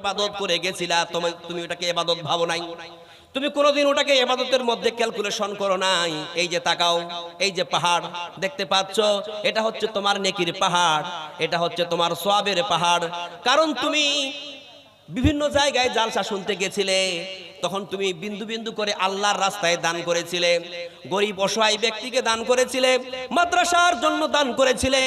এবাদত করে গেছিলা তোমার তুমি ওটাকে এবাদত ভাবো নাই। তুমি কোনোদিন ওটাকে এবাদতের মধ্যে ক্যালকুলেশন করো নাই। এই যে তাকাও, এই যে পাহাড় দেখতে পাচ্ছ, এটা হচ্ছে তোমার নেকির পাহাড়, এটা হচ্ছে তোমার সোয়াবের পাহাড়। কারণ তুমি বিভিন্ন জায়গায় জালসা শুনতে গেছিলে তখন তুমি বিন্দু বিন্দু করে আল্লাহর রাস্তায় দান করেছিলে। গরিব অসহায় ব্যক্তিকে দান করেছিলে, মাদ্রাসার জন্য দান করেছিলে,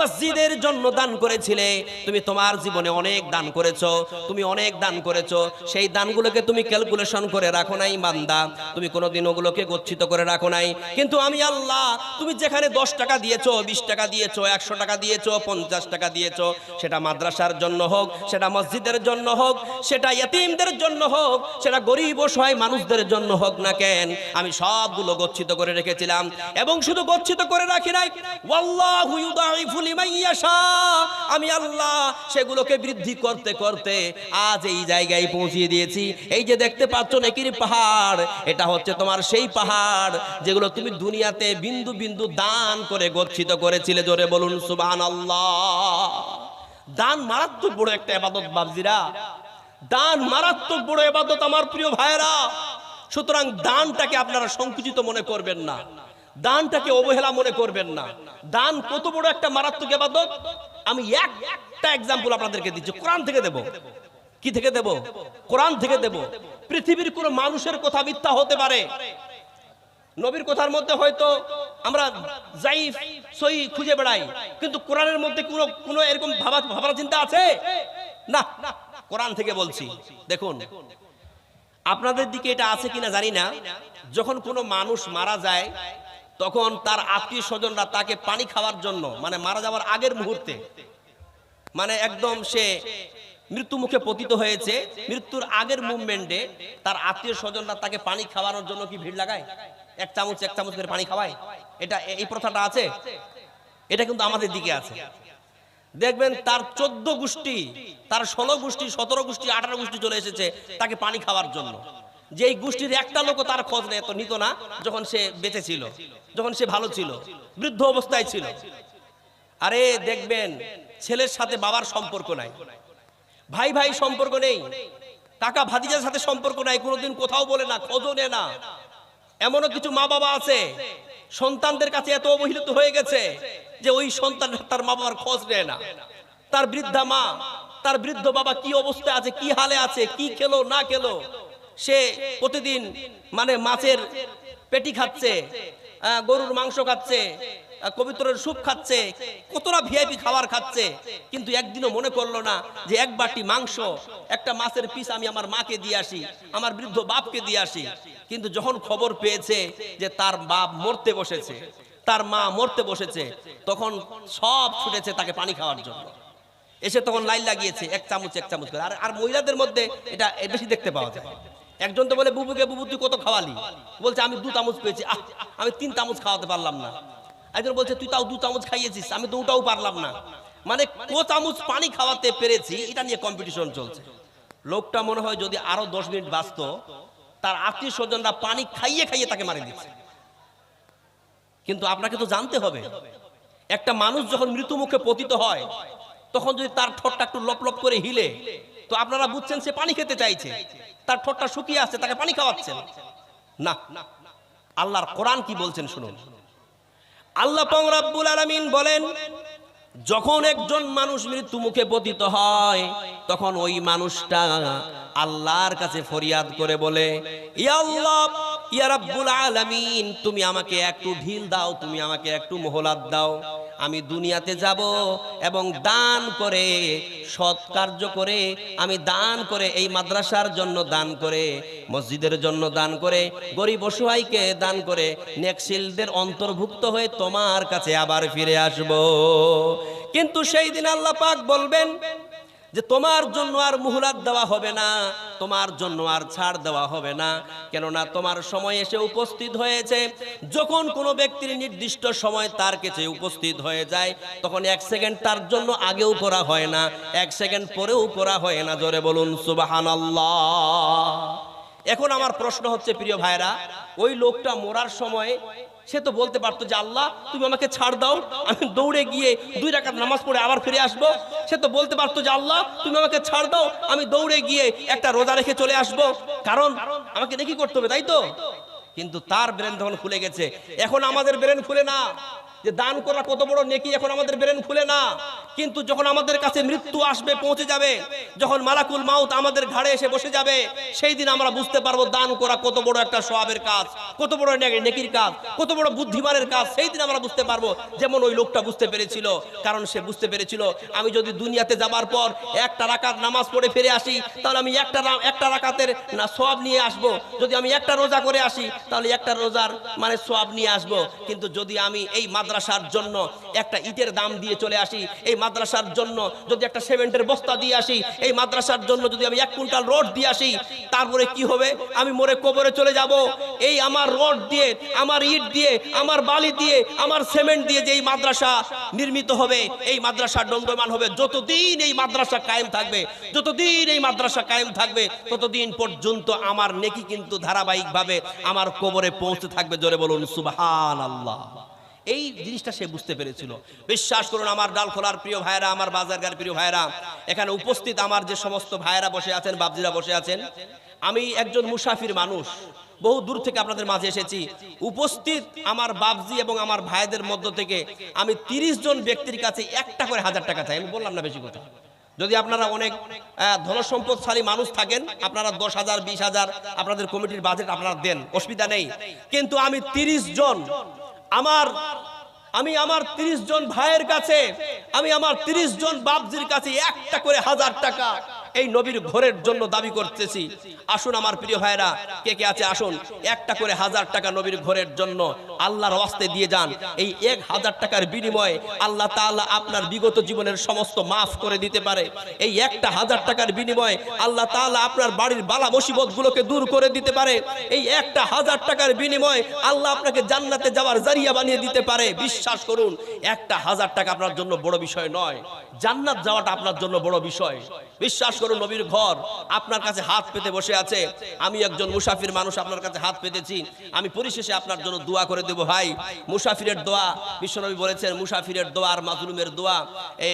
মসজিদের জন্য দান করেছিলে। তুমি তোমার জীবনে অনেক দান করেছ, তুমি অনেক দান করেছ। সেই দানগুলোকে তুমি ক্যালকুলেশন করে রাখো নাই মান্দা তুমি কোনোদিন ওগুলোকে গচ্ছিত করে রাখো নাই। কিন্তু আমি আল্লাহ, তুমি যেখানে দশ টাকা দিয়েছ, বিশ টাকা দিয়েছ, একশো টাকা দিয়েছ, পঞ্চাশ টাকা দিয়েছ, সেটা মাদ্রাসার জন্য হোক, সেটা মসজিদের জন্য হোক, সেটা ইয়তিমদের জন্য হোক, সেটা গরিব অসহায় মানুষদের জন্য হোক না কেন, আমি সবগুলো গচ্ছিত করে রেখেছিলাম। এবং শুধু গচ্ছিত করে রাখি নাই আমি আল্লাহ সেগুলোকে বৃদ্ধি করতে করতে আজ এই জায়গায় পৌঁছিয়ে দিয়েছি। এই যে দেখতে পাচ্ছ নেকির পাহাড়, এটা হচ্ছে তোমার সেই পাহাড় যেগুলো তুমি দুনিয়াতে বিন্দু বিন্দু দান করে গচ্ছিত করেছিলে। জোরে বলুন, সুবহানাল্লাহ। দান মারাত্মক বড় একটা এবাদত বাবজিরা দান মারাত্মক বড় এবাদত আমার প্রিয় ভাইরা সুতরাং দানটাকে আপনারা সংকুচিত মনে করবেন না। দানটাকে অবহেলা মনে করবেন না। দান কত বড় একটা মারাত্মক এবাদত? আমি একটা এক্সাম্পল আপনাদেরকে দিচ্ছি। কোরআন থেকে দেব। কি থেকে দেব? কোরআন থেকে দেব। পৃথিবীর কোন মানুষের কথা মিথ্যা হতে পারে। নবীর কথার মধ্যে হয়তো আমরা জাইফ সই খুঁজে বেড়াই। কিন্তু কোরআনের মধ্যে কোনো কোনো এরকম ভাবা ভাবার চিন্তা আছে? না। কোরআন থেকে বলছি। দেখুন, আপনাদের দিকে এটা আছে কিনা জানি না। যখন কোনো মানুষ মারা যায়, তখন তার আত্মীয় স্বজনরা তাকে পানি খাওয়ার জন্য মানে মারা যাওয়ার আগের মুহূর্তে মানে একদম সে মৃত্যু মুখে পতিত হয়েছে, মৃত্যুর আগের মুভমেন্টে তার আত্মীয় স্বজনরা তাকে পানি খাওয়ানোর জন্য কি ভিড় লাগায়? এক চামচ এক চামচ করে পানি খাওয়ায়? এটা এই প্রথাটা আছে? এটা কিন্তু আমাদের দিকে আছে। দেখবেন তার চোদ্দ গোষ্ঠী, তার ষোলো গোষ্ঠী, সতেরো গোষ্ঠী, আঠারো গোষ্ঠী চলে এসেছে তাকে পানি খাওয়ার জন্য। যে গোষ্ঠীর একটা লোকও তার খোঁজ নেয়, তো নিত না, যখন সে বেঁচে ছিল, যখন সে ভালো ছিল, বৃদ্ধ অবস্থায় ছিল। আরে দেখবেন, ছেলের সাথে বাবার সম্পর্ক নাই। ভাই ভাই সম্পর্ক নেই, কাকা ভাতিজার সাথে সম্পর্ক নাই, কোনোদিন কোথাও বলে না, খোঁজও নেয় না। এমনও কিছু মা বাবা আছে সন্তানদের কাছে এত অবহেলিত হয়ে গেছে যে ওই সন্তান তার মা বাবার খোঁজ নেয় না। তার বৃদ্ধা মা, তার বৃদ্ধ বাবা কি অবস্থায় আছে, কি হালে আছে, কি খেলো, না খেলো, সে প্রতিদিন মানে মাছের পেটি খাচ্ছে গরুর মাংস খাচ্ছে কবিতরের স্যুপ খাচ্ছে, কতটা ভিআইপি খাবার খাচ্ছে, কিন্তু একদিনও মনে করল না যে এক বাটি মাংস, একটা মাছের পিস আমি আমার মাকে দিয়ে আসি, আমার বৃদ্ধ বাপকে দিয়ে আসি। কিন্তু যখন খবর পেয়েছে যে তার বাপ মরতে বসেছে, তার মা মরতে বসেছে, তখন সব ছুটেছে তাকে পানি খাওয়ার জন্য। এসে তখন লাইন লাগিয়েছে, এক চামচ এক চামচ করে। আর আর মহিলাদের মধ্যে এটা বেশি দেখতে পাওয়া যায়। একজন তো বলে, বুবুকে, বুবু, তুই কত খাওয়ালি? বলছে, আমি দু চামচ পেয়েছি। আহ, আমি তিন চামচ খাওয়াতে পারলাম না। একজন বলছে, তুই তাও দু চামচ খাইয়েছিস, আমি তো ওটাও পারলাম না। মানে কো চামচ পানি খাওয়াতে পেরেছি, এটা নিয়ে কম্পিটিশন চলছে। লোকটা মনে হয় যদি আরও দশ মিনিট বাঁচত তার আত্মীয় স্বজনরা পানি খাইয়ে খাইয়ে তাকে মারি দিচ্ছে। কিন্তু আপনাকে তো জানতে হবে, একটা মানুষ যখন মৃত্যু মুখে পতিত হয়, তখন যদি তার ঠোঁটটা একটু লপ লপ করে হিলে, তো আপনারা বুঝছেন সে পানি খেতে চাইছে। তার ঠোঁটটা শুকিয়ে আসছে, তাকে পানি খাওয়াচ্ছেন। না, আল্লাহর কোরআন কি বলছেন শুনুন। আল্লাহ রাব্বুল আলামিন বলেন, যখন একজন মানুষ মৃত্যু মুখে পতিত হয়, তখন ওই মানুষটা আল্লাহর কাছে ফরিয়াদ করে বলে তুমি আমাকে একটু ঢিল দাও, তুমি আমাকে একটু মোহলাত দাও। আমি দুনিয়াতে যাব এবং দান করে, সৎ কার্য করে, আমি দান করে এই মাদ্রাসার জন্য দান করে, মসজিদের জন্য দান করে, গরিব অসহায়কে দান করে নেক্সিলদের অন্তর্ভুক্ত হয়ে তোমার কাছে আবার ফিরে আসব। কিন্তু সেই দিন আল্লাহ পাক বলবেন যে তোমার জন্য আর মুহলাত দেওয়া হবে না, তোমার জন্য আর ছাড় দেওয়া হবে না। কেননা তোমার সময় এসে উপস্থিত হয়েছে। যখন কোনো ব্যক্তির নির্দিষ্ট সময় তার কাছে উপস্থিত হয়ে যায়, তখন এক সেকেন্ড তার জন্য আগেও করা হয় না, এক সেকেন্ড পরেও করা হয় না। জোরে বলুন সুবাহান এখন আমার প্রশ্ন হচ্ছে, প্রিয় ভাইরা, ওই লোকটা মরার সময় সে তো বলতে পারতো যে আল্লাহ, তুমি আমাকে ছাড় দাও, আমি দৌড়ে গিয়ে দুই রাকাত নামাজ পড়ে আবার ফিরে আসব। সে তো বলতে পারতো যে আল্লাহ, তুমি আমাকে ছাড় দাও, আমি দৌড়ে গিয়ে একটা রোজা রেখে চলে আসব। কারণ আমাকে দেখি করতে হবে, তাই তো? কিন্তু তার ব্রেন তখন খুলে গেছে। এখন আমাদের ব্রেন খুলে না। যে দান করা কত বড় নেকি, এখন আমাদের ব্রেন খুলে না। কিন্তু যখন আমাদের কাছে মৃত্যু আসবে, পৌঁছে যাবে, যখন মালাকুল মাউত আমাদের ঘাড়ে এসে বসে যাবে, সেই দিন আমরা বুঝতে পারব দান করা কত বড় একটা সওয়াবের কাজ, কত বড় নেকির কাজ, কত বড় বুদ্ধিমানের কাজ, সেই দিন আমরা বুঝতে পারব। যেমন ওই লোকটা বুঝতে পেরেছিল, কারণ সে বুঝতে পেরেছিল, আমি যদি দুনিয়াতে যাবার পর একটা রাকাত নামাজ পড়ে ফিরে আসি, তাহলে আমি একটা একটা রাকাতের না, সওয়াব নিয়ে আসব। যদি আমি একটা রোজা করে আসি তাহলে একটা রোজার মানে সওয়াব নিয়ে আসব। কিন্তু যদি আমি এই মাদ্রাসার জন্য একটা ইটের দাম দিয়ে চলে আসি, এই মাদ্রাসার জন্য যদি একটা সিমেন্টের বস্তা দিয়ে আসি, এই মাদ্রাসার জন্য যদি আমি এক কুইন্টাল রোড দিয়ে আসি, তারপরে কি হবে? আমি মরে কবরে চলে যাব। এই আমার রড দিয়ে, আমার ইট দিয়ে, আমার বালি দিয়ে, আমার সিমেন্ট দিয়ে যে এই মাদ্রাসা নির্মিত হবে, এই মাদ্রাসা দণ্ডমান হবে। যতদিন এই মাদ্রাসা কায়েম থাকবে, যতদিন এই মাদ্রাসা কায়েম থাকবে, ততদিন পর্যন্ত আমার নেকি কিন্তু ধারাবাহিকভাবে আমার কবরে পৌঁছে থাকবে, জোরে বলুন সুবহান আল্লাহ এই জিনিসটা সে বুঝতে পেরেছিল। বিশ্বাস করুন, আমার ডাল খোলার প্রিয় ভাইরা আমার বাজারগার প্রিয় ভাইরা এখানে উপস্থিত আমার যে সমস্ত ভাইরা বসে আছেন বাবজিরা বসে আছেন, আমি একজন মুসাফির মানুষ। বহু দূর থেকে আপনাদের মাঝে এসেছি। উপস্থিত আমার বাবজি এবং আমার ভাইদের মধ্য থেকে আমি তিরিশ জন ব্যক্তির কাছে একটা করে হাজার টাকা চাই। আমি বললাম না বেশি কথা। যদি আপনারা অনেক ধনসম্পদশালী মানুষ থাকেন, আপনারা দশ হাজার, বিশ হাজার, আপনাদের কমিটির বাজেট আপনারা দেন, অসুবিধা নেই। কিন্তু আমি তিরিশ জন, আমার, আমি আমার তিরিশ জন ভাইয়ের কাছে, আমি আমার তিরিশ জন বাপজির কাছে একটা করে হাজার টাকা এই নবীর ঘরের জন্য দাবি করতেছি। আসুন আমার প্রিয় ভাইরা কে কে আছে আসুন। একটা করে হাজার টাকা নবীর ঘরের জন্য আল্লাহর ওয়াস্তে দিয়ে যান। এই এক হাজার টাকার বিনিময়ে আল্লাহ তাআলা আপনার বিগত জীবনের সমস্ত মাফ করে দিতে পারে। এই একটা হাজার টাকার বিনিময়ে আল্লাহ তাআলা আপনার বাড়ির বালা মুসিবত গুলোকে দূর করে দিতে পারে। এই একটা হাজার টাকার বিনিময়ে আল্লাহ আপনাকে জান্নাতে যাওয়ার জারিয়া বানিয়ে দিতে পারে। বিশ্বাস করুন, একটা হাজার টাকা আপনার জন্য বড় বিষয় নয়। জান্নাত যাওয়াটা আপনার জন্য বড় বিষয়। বিশ্বাস করুন নবীর ঘর আপনার কাছে হাত পেতে বসে আছে। আমি একজন মুসাফির মানুষ, আপনার কাছে হাত পেতেছি। আমি পরিশেষে আপনার জন্য দোয়া করে দেব ভাই। মুসাফিরের দোয়া, বিশ্বনবী বলেছেন, মুসাফিরের দোয়া আর মাজলুমের দোয়া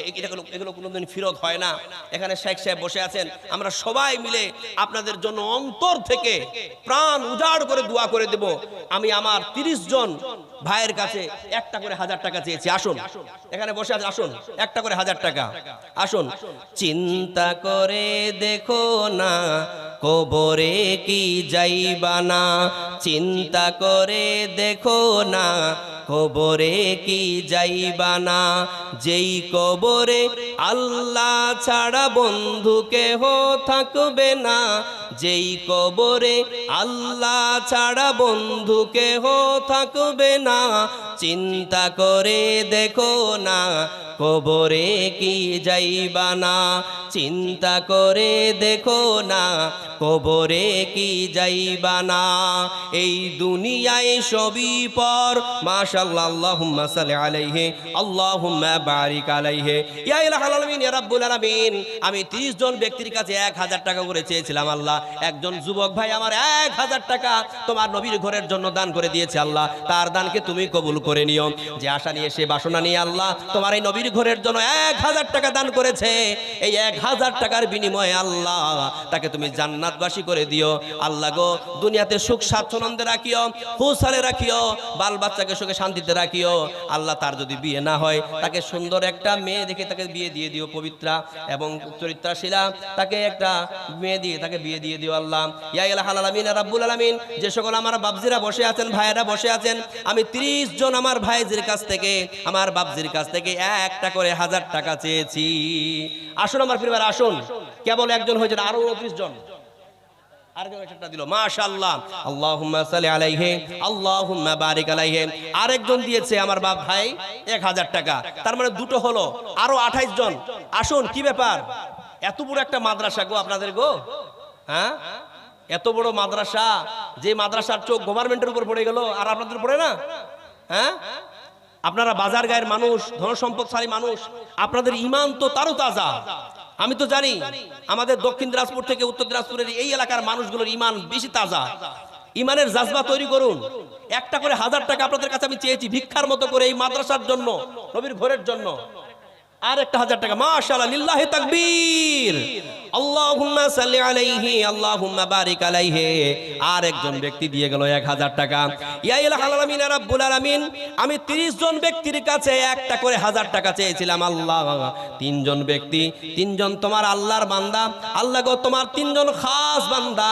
এটা এগুলো কোনোদিন ফিরত হয় না। এখানে শেখ সাহেব বসে আছেন। আমরা সবাই মিলে আপনাদের জন্য অন্তর থেকে প্রাণ উজাড় করে দোয়া করে দেব। আমি আমার তিরিশ জন ভাইয়ের কাছে একটা করে হাজার টাকা চেয়েছি। আসুন। এখানে বসে আছে, আসুন। একটা করে হাজার টাকা। আসুন। চিন্তা করে দেখো না, কবরে কি যাইবা না। চিন্তা করে দেখো না কবরে কি যাইবা না? যেই কবরে আল্লাহ ছাড়া বন্ধু কেহ থাকবে না। যেই কবরে আল্লাহ ছাড়া বন্ধু কেহ থাকবে না। চিন্তা করে দেখো না, কবরে কি যাইবা না? চিন্তা করে দেখো না, কবরে কি যাইবা না? এই দুনিয়ায় সবই পর মাশাআল্লাহ আল্লাহুম্মা সাল্লি আলাইহি, আল্লাহুম্মা বারিক আলাইহি। ইয়া ইলাহাল আলামিন, ইয়া রাব্বুল আলামিন, আমি 30 জন ব্যক্তির কাছে 1000 টাকা করে চেয়েছিলাম, আল্লাহ। একজন যুবক ভাই আমার 1000 টাকা তোমার নবীর ঘরের জন্য দান করে দিয়েছে, আল্লাহ। তার দানকে তুমি কবুল করে নিও। যে আশা নিয়ে, সে বাসনা নিয়ে, আল্লাহ, তোমার এই নবীর ঘরের জন্য 1000 টাকা দান করেছে। এই 1000 টাকার বিনিময়ে, আল্লাহ, তাকে তুমি জান্নাতবাসী করে দিও। আল্লাহ গো, দুনিয়াতে সুখ, স্বাচ্ছন্দ্যে রাখিও হুসালে রাখিও, বাল বাচ্চাকে সুখে শান্তিতে রাখিও। আল্লাহ তার যদি বিয়ে না হয়, তাকে সুন্দর একটা মেয়ে দেখে তাকে বিয়ে দিয়ে দিও পবিত্রা এবং চরিত্রাশীলা। তাকে একটা মেয়ে দিয়ে তাকে বিয়ে দিয়ে দিও আল্লাহ। ইয়া আলামিন, ইয়া রাব্বুল আলামিন, যে সকল আমার বাবজিরা বসে আছেন, ভাইয়েরা বসে আছেন, আমি 30 জন আমার ভাইজির কাছ থেকে, আমার বাবজির কাছ থেকে একটা করে হাজার টাকা চেয়েছি। আসুন আমার পরিবার, আসুন। কেবল একজন হয়েছেন, আরও উনত্রিশ জন। ভাই 1000 টাকা। তার মানে দুটো হলো 28 জন। আসুন, কি ব্যাপার? এত বড় একটা মাদ্রাসা গো আপনাদের গো হ্যাঁ? এত বড় মাদ্রাসা, যে চোখ গভর্নমেন্টের উপর পড়ে গেল, আর আপনাদের পড়ে না? হ্যাঁ? আপনারা বাজার গায়ের মানুষ ধন সম্পদশালী মানুষ, আপনাদের ইমান তো তারও তাজা। আমি তো জানি আমাদের দক্ষিণ দিনাজপুর থেকে উত্তর দিনাজপুরের এই এলাকার মানুষগুলোর ইমান বেশি তাজা। ইমানের জাজবা তৈরি করুন। একটা করে হাজার টাকা আপনাদের কাছে আমি চেয়েছি ভিক্ষার মতো করে এই মাদ্রাসার জন্য, নবীর ঘরের জন্য। আর একটা হাজার টাকা, মাশাআল্লাহ, লিল্লাহে তাকবীর। আল্লাহুম্মা সাল্লি আলাইহি, আল্লাহুম্মা বারিক আলাইহি। আর একজন ব্যক্তি দিয়ে গেল এক হাজার টাকা। ইয়া ইলাহাল আলামিন রাব্বুল আলামিন, আমি 30 জন ব্যক্তির কাছে একটা করে হাজার টাকা চেয়েছিলাম। আল্লাহ, তিনজন ব্যক্তি, তিনজন তোমার আল্লাহর বান্দা, আল্লাহ গো, তোমার তিনজন খাস বান্দা,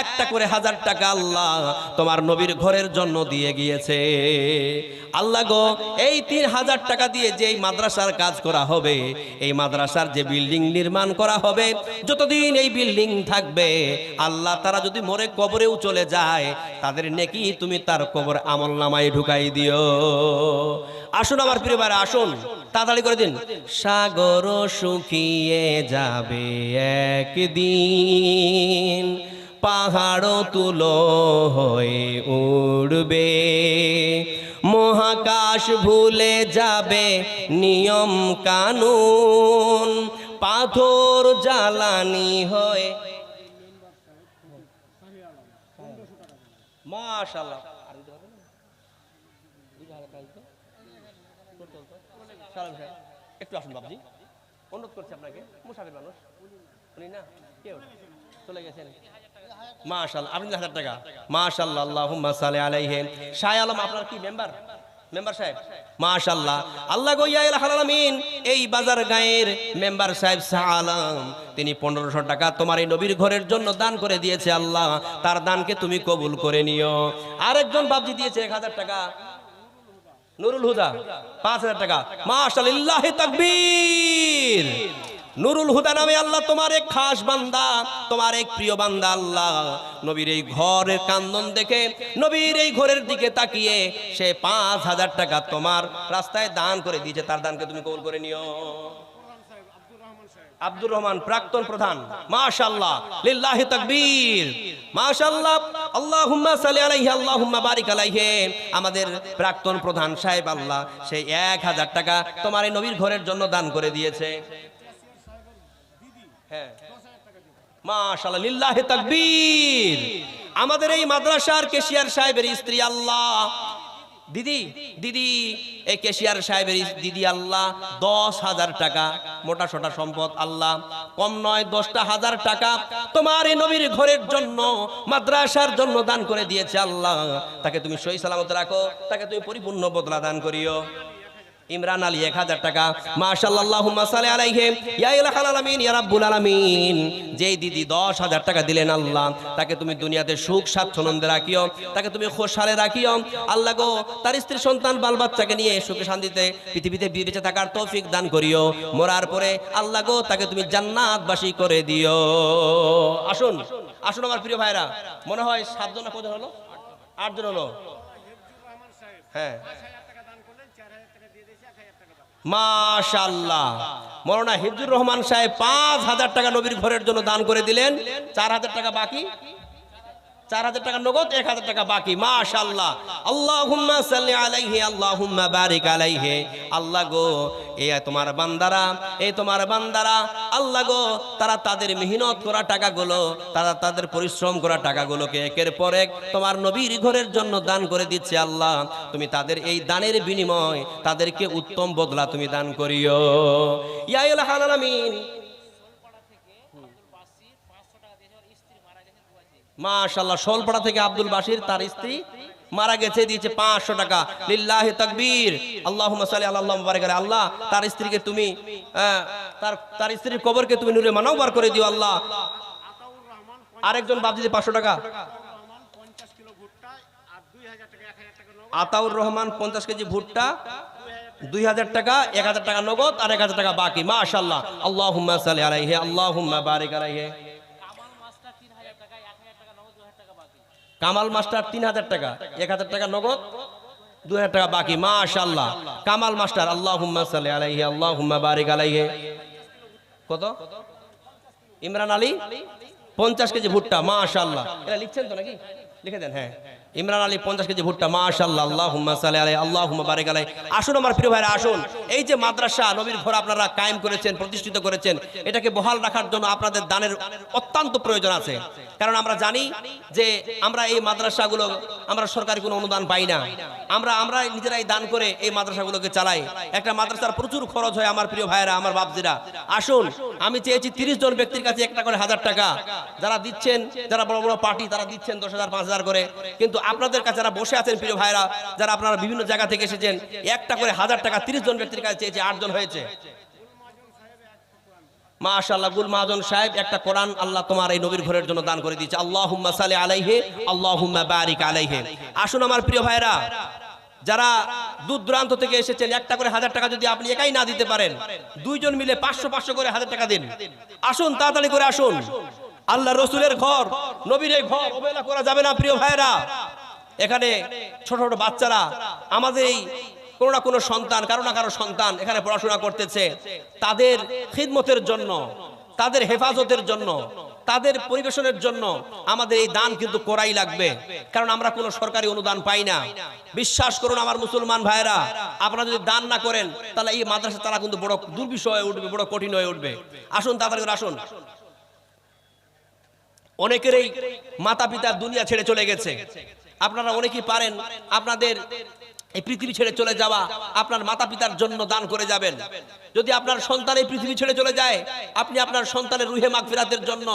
একটা করে হাজার টাকা আল্লাহ তোমার নবীর ঘরের জন্য দিয়ে গিয়েছে। আল্লাহ গো, এই তিন হাজার টাকা দিয়ে যেই মাদ্রাসার কাজ করা হবে, এই মাদ্রাসার যে বিল্ডিং নির্মাণ করা হবে যতদিন এই বিল্ডিং থাকবে, আল্লাহ তারা যদি মরে কবরেও চলে যায়, তাদের নেকি তুমি তার কবর আমল নামায় ঢুকাই দিও। আসুন আমার প্রিয় ভাইরা, আসুন, তাড়াতাড়ি করে দিন। সাগর শুকিয়ে যাবে একদিন পাহাড় তুলো হয়ে উড়বে। মহাকাশ ভুলে যাবে নিয়ম কানুন পাথর জ্বালানি হয়ে। মাশাল্লাহ একটু আসুন বাবজি অনুরোধ করছি আপনাকে, মুসাফির মানুষ। উনি না, কেউ চলে গেছেন। মাশাল্লাহ আপনি হাজার টাকা। মাশাল্লাহ আল্লাহুম্মা সাল্লি আলাইহি। শাহ আলম, আপনার কি মেম্বার মেম্বার সাহেব? মাশাল্লাহ আল্লাহ গইয়া আলামিন, এই বাজার গায়ের মেম্বার সাহেব আলম, তিনি পনেরোশো টাকা তোমার এই নবীর ঘরের জন্য দান করে দিয়েছে আল্লাহ। তার দানকে তুমি কবুল করে নিও। আরেকজন বাবজি দিয়েছে এক হাজার টাকা। নুরুল হুদা, পাঁচ হাজার টাকা। মাশাল্লাহ তাকবীর। নুরুল হুদা নামে আল্লাহ তোমার এক খাস বান্দা, তোমার এক প্রিয় বান্দা আল্লাহ। নবীর এই ঘরের কান্দন দেখে, নবীর এই ঘরের দিকে তাকিয়ে সে পাঁচ হাজার টাকা তোমার রাস্তায় দান করে দিয়েছে। তার দানকে তুমি কবুল করে নিও। আব্দুর রহমান প্রাক্তন প্রধান আলাইহি আমাদের প্রাক্তন প্রধান সাহেব আল্লাহ সেই এক হাজার টাকা তোমার এই নবীর ঘরের জন্য দান করে দিয়েছে। হ্যাঁ। মাশাআল্লাহ, লিল্লাহি তাকবীর। আমাদের এই মাদ্রাসার কেশিয়ার সাহেবের স্ত্রী আল্লাহ। দিদি দিদি, এই কেশিয়ার সাহেবের দিদি আল্লাহ, দশ হাজার টাকা, মোটা সোটা সম্পদ আল্লাহ। কম নয়, দশটা হাজার টাকা তোমার এই নবীর ঘরের জন্য, মাদ্রাসার জন্য দান করে দিয়েছে আল্লাহ। তাকে তুমি সই সালামত রাখো, তাকে তুমি পরিপূর্ণ বদলা দান করিও। ইমরান আলী এক হাজার টাকা। মাশাল্লাহ সালে ইয়া যেই দিদি দশ হাজার টাকা দিলেন আল্লাহ, তাকে তুমি দুনিয়াতে সুখ স্বাচ্ছন্দ্যে রাখিও, তাকে তুমি খোশহালে রাখিও। আল্লাহ গো, তার স্ত্রী, সন্তান, বাল বাচ্চাকে নিয়ে সুখে শান্তিতে পৃথিবীতে বেঁচে থাকার তৌফিক দান করিও। মরার পরে আল্লাহ গো, তাকে তুমি জান্নাতবাসী করে দিও। আসুন আসুন আমার প্রিয় ভাইরা মনে হয় সাতজন কজন হলো? আটজন হলো? হ্যাঁ। মাশাল্লাহ মরনা হিজুর রহমান সাহেব পাঁচ হাজার টাকা নবীর ঘরের জন্য দান করে দিলেন। চার হাজার টাকা বাকি? চার হাজার টাকা নগদ এক হাজার টাকা বাকি। মাশাল্লাহ আল্লাহুম্মা সাল্লি আলাইহি, আল্লাহুম্মা বারিক আলাইহি। আল্লাহ গো, এ তোমার বান্দারা এই তোমার বান্দারা, আল্লাহ গো, তারা তাদের মেহনত করা টাকাগুলো, তারা তাদের পরিশ্রম করা টাকাগুলোকে একের পর এক তোমার নবীর ঘরের জন্য দান করে দিচ্ছে আল্লাহ। তুমি তাদের এই দানের বিনিময় তাদেরকে উত্তম বদলা তুমি দান করিও। ইয়া ইলাহাল মাশাল্লাহ শোলপাড়া থেকে আব্দুল বাসির তার স্ত্রী মারা গেছে, দিয়েছে পাঁচশো টাকা। লিল্লাহি তকবীর। আল্লাহ আল্লাহ। আল্লাহ, তার স্ত্রীকে তুমি তার তার স্ত্রীর কবরকে তুমি নূরে মানববার করে দিও, আল্লাহ। আরেকজন বাপ পাঁচশো টাকা। আতাউর রহমান পঞ্চাশ কেজি ভুট্টা, দুই হাজার টাকা, এক হাজার টাকা নগদ আর এক হাজার টাকা বাকি। মাশাল্লাহ আল্লাহ আলাইহি আল্লাহ বারিক আলাইহি। কামাল মাস্টার তিন হাজার টাকা, এক হাজার টাকা নগদ, দু হাজার টাকা বাকি মাশাল্লাহ কামাল মাস্টার আল্লাহ সাল্লি আলাইহি আল্লাহ বারিক আলাইহে। কত? ইমরান আলী, পঞ্চাশ কেজি ভুট্টা মাশাল্লাহ এটা লিখছেন তো নাকি? লিখে দেন হ্যাঁ। ইমরান আলী পঞ্চাশ কেজি ভুট্টা মাশাল্লাহ আল্লাহ সালে আল্লাহ বারেক আলাই আসুন আমার প্রিয় ভাইরা, আসুন। এই যে মাদ্রাসা নবীর ঘর আপনারা কায়েম করেছেন, প্রতিষ্ঠিত করেছেন, এটাকে বহাল রাখার জন্য আপনাদের দানের অত্যন্ত প্রয়োজন আছে। কারণ আমরা জানি যে আমরা এই মাদ্রাসাগুলো, আমরা সরকারি কোনো অনুদান পাই না। আমরা আমরা নিজেরাই দান করে এই মাদ্রাসাগুলোকে চালাই। একটা মাদ্রাসার প্রচুর খরচ হয় আমার প্রিয় ভাইয়েরা, আমার বাপজিরা। আসুন, আমি চেয়েছি তিরিশ জন ব্যক্তির কাছে একটা করে হাজার টাকা। যারা দিচ্ছেন, যারা বড় বড় পার্টি, তারা দিচ্ছেন দশ হাজার, পাঁচ হাজার করে। কিন্তু আপনাদের কাছে যারা বসে আছেন প্রিয় ভাইরা, যারা আপনারা বিভিন্ন জায়গা থেকে এসেছেন, একটা করে হাজার টাকা, তিরিশ জন ব্যক্তির কাছে চেয়েছি আটজন হয়েছে। মাশাআল্লাহ, গুল মাহাজন সাহেব, একটা কোরআন আল্লাহ তোমার এই নবীর ঘরের জন্য দান করে দিয়েছে। আল্লাহুম্মা সালি আলাইহি, আল্লাহুম্মা বারিক আলাইহি। আসুন আমার প্রিয় ভাইরা, যারা দূর দূরান্ত থেকে এসেছেন, একটা করে হাজার টাকা যদি আপনি একাই না দিতে পারেন, দুইজন মিলে পাঁচশো পাঁচশো করে হাজার টাকা দিন। আসুন, তাড়াতাড়ি করে আসুন। আল্লাহ রসুলের ঘর, নবীর ঘর অবহেলা করা যাবে না, প্রিয় ভাইরা এখানে ছোট ছোট বাচ্চারা আমাদের এই কোনো না কোনো সন্তান, কারও না কারও সন্তান এখানে পড়াশোনা করতেছে। তাদের খিদমতের জন্য, তাদের হেফাজতের জন্য, তাদের পরিবেশনের জন্য আমাদের এই দান কিন্তু করাই লাগবে। কারণ আমরা কোনো সরকারি অনুদান পাই না। বিশ্বাস করুন আমার মুসলমান ভাইরা আপনারা যদি দান না করেন, তাহলে এই মাদ্রাসা তারা কিন্তু বড় দুর্বিষয় হয়ে উঠবে, বড় কঠিন হয়ে উঠবে। আসুন তাড়াতাড়ি আসুন। অনেকেরই মাতা পিতা দুনিয়া ছেড়ে চলে গেছে। আপনারা অনেকেই পারেন আপনাদের এই পৃথিবী ছেড়ে চলে যাওয়া, আপনার মাতা পিতার জন্য দান করে যাবেন। যদি আপনার সন্তান এই পৃথিবী ছেড়ে চলে যায়, আপনি আপনার সন্তানের রুহে মাগফিরাতের জন্য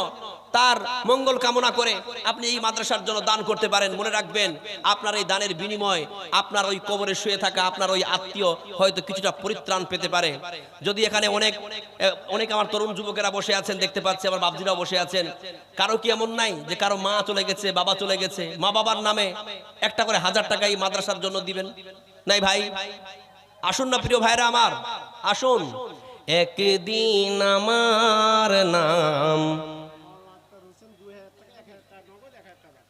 তার মঙ্গল কামনা করে আপনি এই মাদ্রাসার জন্য দান করতে পারেন। মনে রাখবেন, আপনার এই দানের বিনিময়, আপনার ওই কবরে শুয়ে থাকা, আপনার ওই আত্মীয় হয়তো কিছুটা পরিত্রাণ পেতে পারে। যদি এখানে অনেক অনেক আমার তরুণ যুবকেরা বসে আছেন, দেখতে পাচ্ছি আমার বাবজিরাও বসে আছেন। কারও কি এমন নাই যে কারও মা চলে গেছে, বাবা চলে গেছে? মা বাবার নামে একটা করে হাজার টাকা এই মাদ্রাসার জন্য দিবেন? নাই ভাই? আসুন না প্রিয় ভাইরা আমার, আসুন। একদিন আমার নাম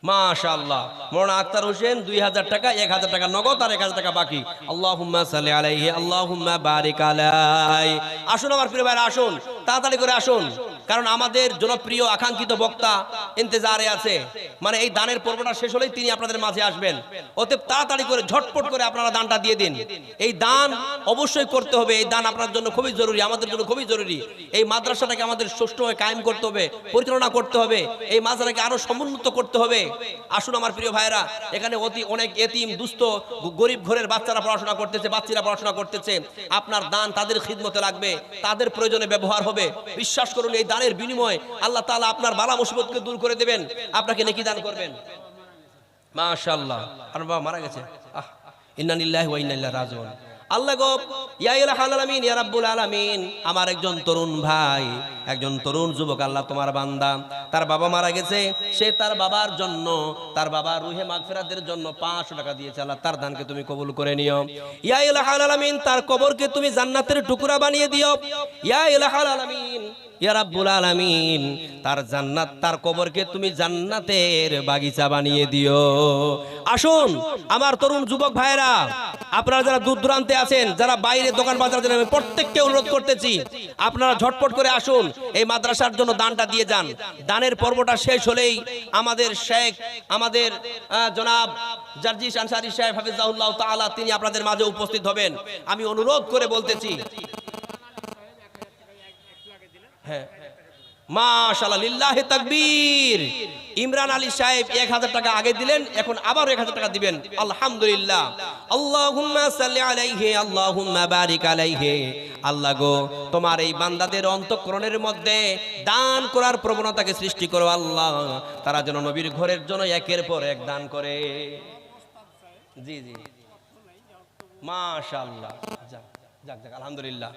মাশাআল্লাহ। মোলানা আক্তার হোসেন, দুই হাজার টাকা, এক হাজার টাকা নগদ আর এক হাজার টাকা বাকি। আল্লাহুম্মা সাল্লি আলাইহি, আল্লাহুম্মা বারিক আলাই। আসুন আমার প্রিয় ভাইরা, আসুন। তাড়াতাড়ি করে আসুন। কারণ আমাদের জনপ্রিয়, আকাঙ্ক্ষিত বক্তা ইন্তজারে আছে। মানে এই দানের পর্বটা শেষ হলেই তিনি আপনাদের মাঝে আসবেন। অতএব তাড়াতাড়ি করে, ঝটপট করে আপনারা দানটা দিয়ে দিন। এই দান অবশ্যই করতে হবে। এই দান আপনার জন্য খুবই জরুরি, আমাদের জন্য খুবই জরুরি। এই মাদ্রাসাটাকে আমাদের সুষ্ঠুভাবে কায়েম করতে হবে, পরিচালনা করতে হবে, এই মাদ্রাসাটাকে আরও সমুন্নত করতে হবে। আসুন আমার প্রিয় ভাইরা এখানে অতি অনেক এতিম, দুস্থ, গরিব ঘরের বাচ্চারা পড়াশোনা করতেছে, বাচ্চারা পড়াশোনা করতেছে। আপনার দান তাদের খিদমতে লাগবে, তাদের প্রয়োজনে ব্যবহার হবে। বিশ্বাস করুন, এই দানের বিনিময়ে আল্লাহ তালা আপনার বালা মুসিবতকে দূর করে দেবেন। আপনাকে নেকি দান করবেন। মাশাল্লাহ আর বাবা মারা গেছে। আহ ইন্নানিল্লাহ ওয়া ইন্না ইলাইহি রাজিউন। আল্লাহ গো আলামিন ইয়া আলামিন। আমার একজন তরুণ ভাই, একজন তরুণ যুবক, আল্লাহ তোমার বান্দা। তার বাবা মারা গেছে, সে তার বাবার জন্য, তার বাবা রুহে মাগফিরাতের জন্য 500 টাকা দিয়েছে। আল্লাহ তার দানকে তুমি কবুল করে নিও। ইয়া ইলাহাল আলামিন তার কবরকে তুমি জান্নাতের টুকরা বানিয়ে দিও। ইয়া ইলাহাল আলামিন ইয়া রাব্বুল আলামিন, তার জান্নাত, তার কবরকে তুমি জান্নাতের বাগিচা বানিয়ে দিও। আসুন, আমার তরুণ যুবক ভাইরা আপনারা যারা দূর দূরান্তে আছেন, যারা বাইরে দোকান বাজার আমি প্রত্যেককে অনুরোধ করতেছি, আপনারা ঝটপট করে আসুন, এই মাদ্রাসার জন্য দানটা দিয়ে যান। দানের পর্বটা শেষ হলেই আমাদের শেখ, আমাদের জনাব জার্জিস আনসারি সাহেব হাফিজাহুল্লাহ তালা তিনি আপনাদের মাঝে উপস্থিত হবেন। আমি অনুরোধ করে বলতেছি হ্যাঁ। মাশাআল্লাহ, লিল্লাহি তাকবীর। ইমরান আলী সাহেব এক হাজার টাকা আগে দিলেন, এখন আবার এক হাজার টাকা দিবেন। আলহামদুলিল্লাহ। বারিক আল্লাহ গো, তোমার এই বান্দাদের অন্তঃকরণের মধ্যে দান করার প্রবণতাকে সৃষ্টি আল্লাহ। তারা যেন নবীর ঘরের জন্য একের পর এক দান করে। জি জি। মাশাআল্লাহ। আলহামদুলিল্লাহ।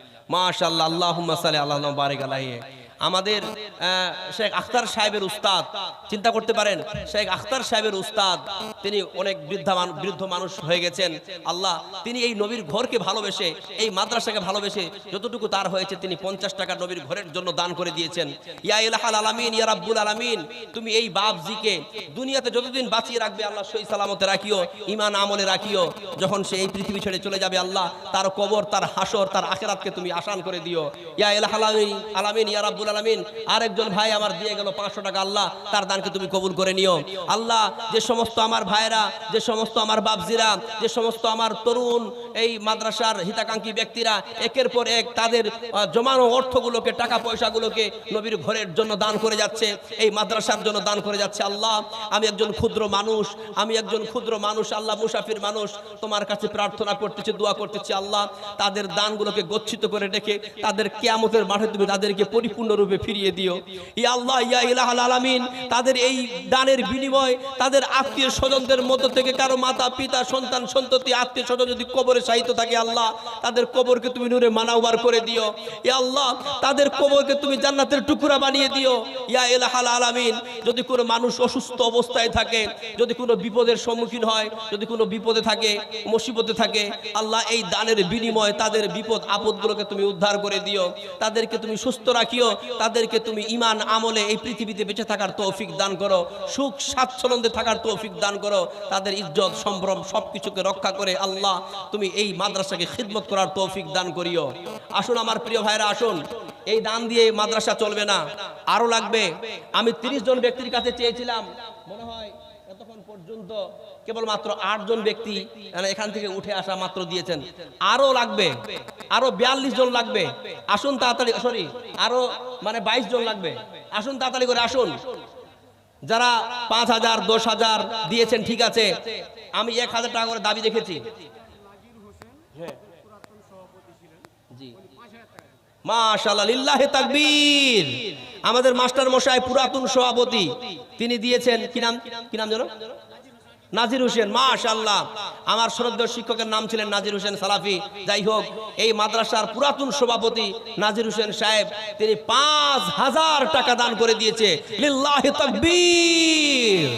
সাল্লি আল্লাহ বারিক আমাদের শেখ আখতার সাহেবের উস্তাদ, চিন্তা করতে পারেন, শেখ আখতার সাহেবের উস্তাদ, তিনি অনেক বৃদ্ধা মানুষ হয়ে গেছেন। আল্লাহ, তিনি এই নবীর ঘরকে ভালোবেসে, এই মাদ্রাসাকে ভালোবেসে যতটুকু তার হয়েছে, তিনি পঞ্চাশ টাকা নবীর ঘরের জন্য দান করে দিয়েছেন। ইয়া ইলাহাল আলামিন, ইয়া রাব্বুল আলামিন, তুমি এই বাপজিকে দুনিয়াতে যতদিন বাঁচিয়ে রাখবে, আল্লাহ সই সালামতে রাখিও ইমান আমলে রাখিও। যখন সে এই পৃথিবী ছেড়ে চলে যাবে, আল্লাহ, তার কবর, তার হাসর, তার আখেরাতকে তুমি আসান করে দিও। ইয়া ইলাহ আলামিন আলামিন, ইয়া রাব্বুল আলামিন। আরেকজন ভাই আমার দিয়ে গেল পাঁচশো টাকা, আল্লাহ, তার দানকে তুমি কবুল করে নিও। আল্লাহ, যে সমস্ত আমার ভাইরা যে সমস্ত আমার বাপজিরা, যে সমস্ত আমার তরুণ, এই মাদ্রাসার হিতাকাঙ্ক্ষী ব্যক্তিরা, একের পর এক তাদের জমানো অর্থগুলোকে, টাকা পয়সাগুলোকে নবীর ঘরের জন্য দান করে যাচ্ছে, এই মাদ্রাসার জন্য দান করে যাচ্ছে। আল্লাহ, আমি একজন ক্ষুদ্র মানুষ, আমি একজন ক্ষুদ্র মানুষ, আল্লাহ মুসাফির মানুষ, তোমার কাছে প্রার্থনা করতেছি, দোয়া করতেছি, আল্লাহ, তাদের দানগুলোকে গচ্ছিত করে রেখে তাদের কেয়ামতের মাঠে তুমি তাদেরকে পরিপূর্ণরূপে ফিরিয়ে দিও। ইয়া আল্লাহ, ইয়া ইলাহ আলামিন, তাদের এই দানের বিনিময় তাদের আত্মীয় স্বজনদের মধ্য থেকে কারও মাতা, পিতা, সন্তান, সন্ততি, আত্মীয় স্বজন যদি কবরে সাহিত্য থাকে আল্লাহ, তাদের কবরকে তুমি নূরে মানাওবার করে দিও। ইয়া আল্লাহ, তাদের কবরকে তুমি জান্নাতের টুকরা বানিয়ে দিও। ইয়া ইলাহাল আলামিন, যদি কোনো মানুষ অসুস্থ অবস্থায় থাকে, যদি কোনো বিপদের সম্মুখীন হয়, যদি কোনো বিপদে থাকে, মুসিবতে থাকে, আল্লাহ এই দানের বিনিময়ে তাদের বিপদ আপদগুলোকে তুমি উদ্ধার করে দিও, তাদেরকে তুমি সুস্থ রাখিও, তাদেরকে তুমি ইমান আমলে এই পৃথিবীতে বেঁচে থাকার তৌফিক দান করো, সুখ স্বাচ্ছন্দ্যে থাকার তৌফিক দান করো, তাদের ইজ্জত, সম্ভ্রম সবকিছুকে রক্ষা করে আল্লাহ তুমি এই মাদ্রাসাকে খিদমত করার তৌফিক দান করিও। আসুন আমার প্রিয় ভাইরা, আসুন। এই দান দিয়ে মাদ্রাসা চলবে না। আরও লাগবে। আমি তিরিশ জন ব্যক্তির কাছে চেয়েছিলাম। মনে হয় এতক্ষণ পর্যন্ত কেবলমাত্র আট জন ব্যক্তি মানে এখান থেকে উঠে আসা মাত্র দিয়েছেন। আরও লাগবে আরও বিয়াল্লিশ জন লাগবে। আসুন তাড়াতাড়ি, সরি আরও মানে বাইশ জন লাগবে। আসুন তাড়াতাড়ি করে আসুন। যারা পাঁচ হাজার, দশ হাজার দিয়েছেন, ঠিক আছে, আমি এক হাজার টাকা করে দাবি দেখেছি আমাদের মাস্টার মশাই পুরাতন সভাপতি, তিনি দিয়েছেন, কি নাম? কি নাম জানো নাজির হোসেন মাশাল্লাহ আমার শ্রদ্ধেয় শিক্ষকের নাম ছিলেন নাজির হোসেন সালাফি। যাই হোক, এই মাদ্রাসার পুরাতন সভাপতি নাজির হোসেন সাহেব, তিনি পাঁচ হাজার টাকা দান করে দিয়েছে। লিল্লাহ তকবীর।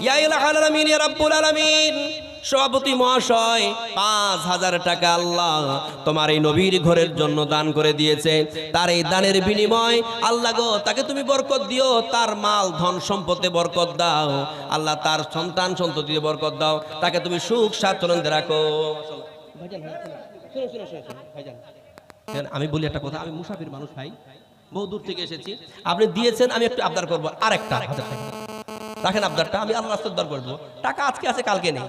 ইয়া ইলাহাল আলামিন, ইয়া রাব্বুল আলামিন। সভাপতি মহাশয়, পাঁচ হাজার টাকা আল্লাহ তোমার এই নবীর ঘরের জন্য দান করে দিয়েছে। তার এই দানের বিনিময় আল্লাহ গো, তাকে তুমি বরকত দিও, তার মাল, ধন সম্পদে বরকত দাও। আল্লাহ তার সন্তান সন্ততিতে বরকত দাও, তাকে তুমি সুখ স্বাচ্ছন্দ্যে রাখো। আমি বলি একটা কথা, আমি মুসাফির মানুষ ভাই, বহু দূর থেকে এসেছি। আপনি দিয়েছেন, আমি একটু আবদার করব। আরেকটা রাখেন আবদারটা, আমি আল্লাহ রাস্তার দর করব। টাকা আজকে আছে, কালকে নেই।